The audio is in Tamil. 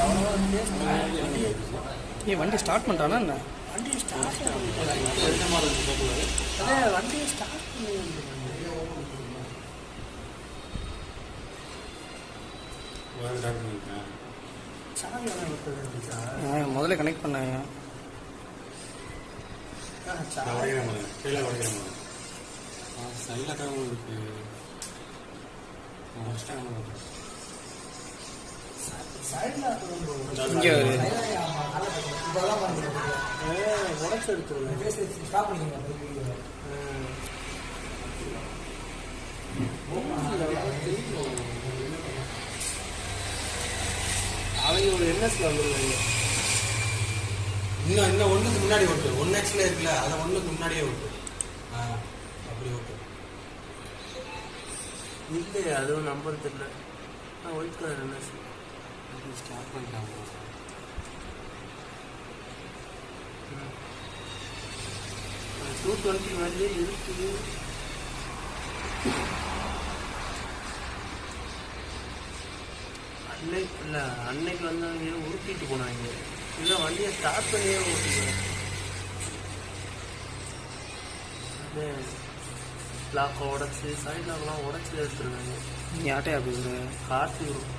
வண்டி ஏ வண்டி ஸ்டார்ட் பண்ணிட்டானா என்ன? வண்டி ஸ்டார்ட் அதே வண்டியை ஸ்டார்ட் பண்ணி முதல்ல கனெக்ட் பண்ணாங்க ஆ, சாவி இங்கே ஒரு உடச்சு எடுத்துருவேன் அவங்க ஒரு என்எஸ்ல வந்துருவாங்க இன்னும் இன்னும் ஒண்ணுக்கு முன்னாடி ஓட்டு. ஒன் எக்ஸ்ல இருக்குல்ல அதை ஒண்ணுக்கு முன்னாடியே ஓட்டு. ஆ, அப்படி ஓட்டு. இல்லையே அதுவும் நம்பர் தெரியல ஆ ஒயிட் கலர் என்எஸ் ஸ்டார்ட் பண்ணிட்டாங்க டூ டுவெண்ட்டி மாதிரியே இருக்குது அன்னைக்கு இல்லை அன்னைக்கு வந்தவங்க உருட்டிட்டு போனாங்க இல்லை வண்டியை ஸ்டார்ட் பண்ணியே ஓட்டிக்கிறேன் அதே லாக்கை உடச்சி சைட் லாக்கெலாம் உடச்சி எடுத்துருக்காங்க. யார்ட்டையா பேசுகிறேன் கார்த்தி வரும்